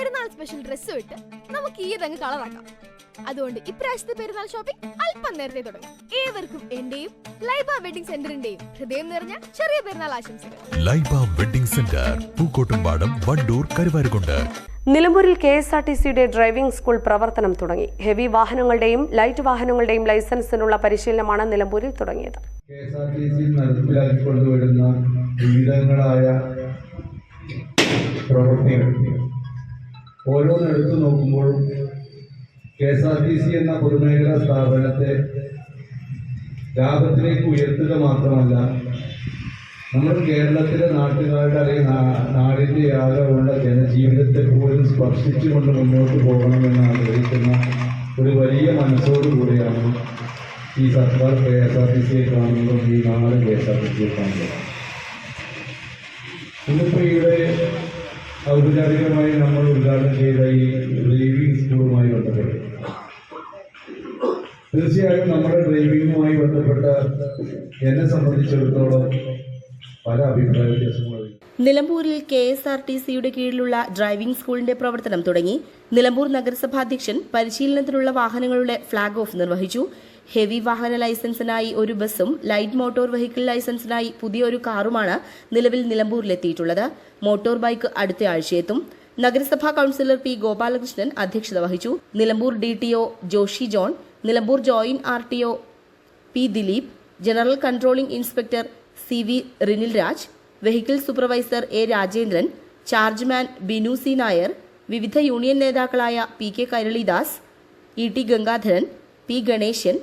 പെരുന്നാൾ സ്പെഷ്യൽ ഡ്രസ്സും ഇട്ട് നമുക്ക് ഈ ഇതങ്ങ് കളറാക്കാം അതുകൊണ്ട് ഇപ്രാവശ്യത്തെ പെരുന്നാൾ ഷോപ്പിംഗ് അല്പം നേരത്തെ തുടങ്ങാം. ഏവർക്കും എന്റെയും ലൈബ വെഡിങ് സെന്ററിന്റെയും ഹൃദയം നിറഞ്ഞ ചെറിയ പെരുന്നാൾ ആശംസകൾ. Laiba wedding centre Pookkottumpadam Wandoor Karuvarakundu. നിലമ്പൂരിൽ കെ എസ് ആർ ടി സിയുടെ ഡ്രൈവിംഗ് സ്കൂൾ പ്രവർത്തനം തുടങ്ങി. ഹെവി വാഹനങ്ങളുടെയും ലൈറ്റ് വാഹനങ്ങളുടെയും ലൈസൻസിനുള്ള പരിശീലനമാണ് നിലമ്പൂരിൽ തുടങ്ങിയത്. K S R T C നടപ്പിലാക്കിക്കൊണ്ടുവരുന്ന വിവിധങ്ങളായ പ്രവൃത്തികൾ ഓരോന്നെടുത്തു നോക്കുമ്പോഴും K S R T C എന്ന പൊതുമേഖലാ സ്ഥാപനത്തെ ലാഭത്തിലേക്ക് ഉയർത്തുക മാത്രമല്ല നമ്മൾ കേരളത്തിലെ നാട്ടുകാരുടെ അല്ലെങ്കിൽ നാടിന്റെ ആകെയുള്ള ജനജീവിതത്തെ പോലും സ്പർശിച്ചുകൊണ്ട് മുന്നോട്ട് പോകണമെന്ന് ആഗ്രഹിക്കുന്ന ഒരു വലിയ മനസ്സോടുകൂടിയാണ് ഈ സർക്കാർ കെ എസ് ആർ ടി സിയെ കാണുന്നതും ഈ നാട് കെ എസ് ആർ ടി സിയെ കാണുന്നതും. ഇന്നിപ്പോൾ ഇവിടെ ഔപചാരികമായി നമ്മൾ ഉദ്ഘാടനം ചെയ്ത ഈ ഡ്രൈവിംഗ് സ്കൂളുമായി ബന്ധപ്പെട്ട്. തീർച്ചയായും നമ്മുടെ ഡ്രൈവിംഗുമായി ബന്ധപ്പെട്ട എന്നെ സംബന്ധിച്ചിടത്തോളം പല അഭിപ്രായ വ്യത്യാസങ്ങളും. നിലമ്പൂരിൽ കെ എസ് ആർ ടി സിയുടെ കീഴിലുള്ള ഡ്രൈവിംഗ് സ്കൂളിന്റെ പ്രവർത്തനം തുടങ്ങി. നിലമ്പൂർ നഗരസഭാ അധ്യക്ഷൻ പരിശീലനത്തിനുള്ള വാഹനങ്ങളുടെ ഫ്ളാഗ് ഓഫ് നിർവഹിച്ചു. ഹെവി വാഹന ലൈസൻസിനായി ഒരു ബസ്സും ലൈറ്റ് മോട്ടോർ വെഹിക്കിൾ ലൈസൻസിനായി പുതിയൊരു കാറുമാണ് നിലവിൽ നിലമ്പൂരിലെത്തിയിട്ടുള്ളത്. മോട്ടോർ ബൈക്ക് അടുത്ത ആഴ്ചയെത്തും. നഗരസഭാ കൌൺസിലർ പി ഗോപാലകൃഷ്ണൻ അധ്യക്ഷത വഹിച്ചു. Nilambur D T O Joshi John Nilambur joint R T O P Dileep general controlling inspector C V Rinil Raj vehicle supervisor A Rajendran chargeman Binu C Nair വിവിധ union നേതാക്കളായ P K Kairalidas E T Gangadharan P Ganesan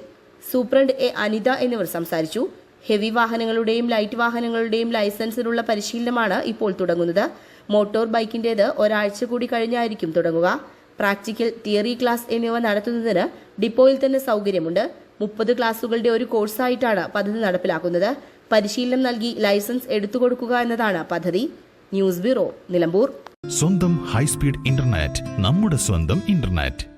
superintendent A Anitha എന്നിവർ സംസാരിച്ചു. Heavy വാഹനങ്ങളുടെയും light വാഹനങ്ങളുടെയും ലൈസൻസിനുള്ള പരിശീലനമാണ് ഇപ്പോൾ തുടങ്ങുന്നത്. Motor ബൈക്കിന്റേത് ഒരാഴ്ച കൂടി കഴിഞ്ഞായിരിക്കും തുടങ്ങുക. പ്രാക്ടിക്കൽ തിയറി ക്ലാസ് എന്നിവ നടത്തുന്നതിന് ഡിപ്പോയിൽ തന്നെ സൗകര്യമുണ്ട്. മുപ്പത് ക്ലാസുകളുടെ ഒരു കോഴ്സായിട്ടാണ് പദ്ധതി നടപ്പിലാക്കുന്നത്. പരിശീലനം നൽകി ലൈസൻസ് എടുത്തു കൊടുക്കുക എന്നതാണ് പദ്ധതി. News bureau Nilambur. സ്വന്തം ഹൈസ്പീഡ് ഇന്റർനെറ്റ് നമ്മുടെ സ്വന്തം ഇന്റർനെറ്റ്.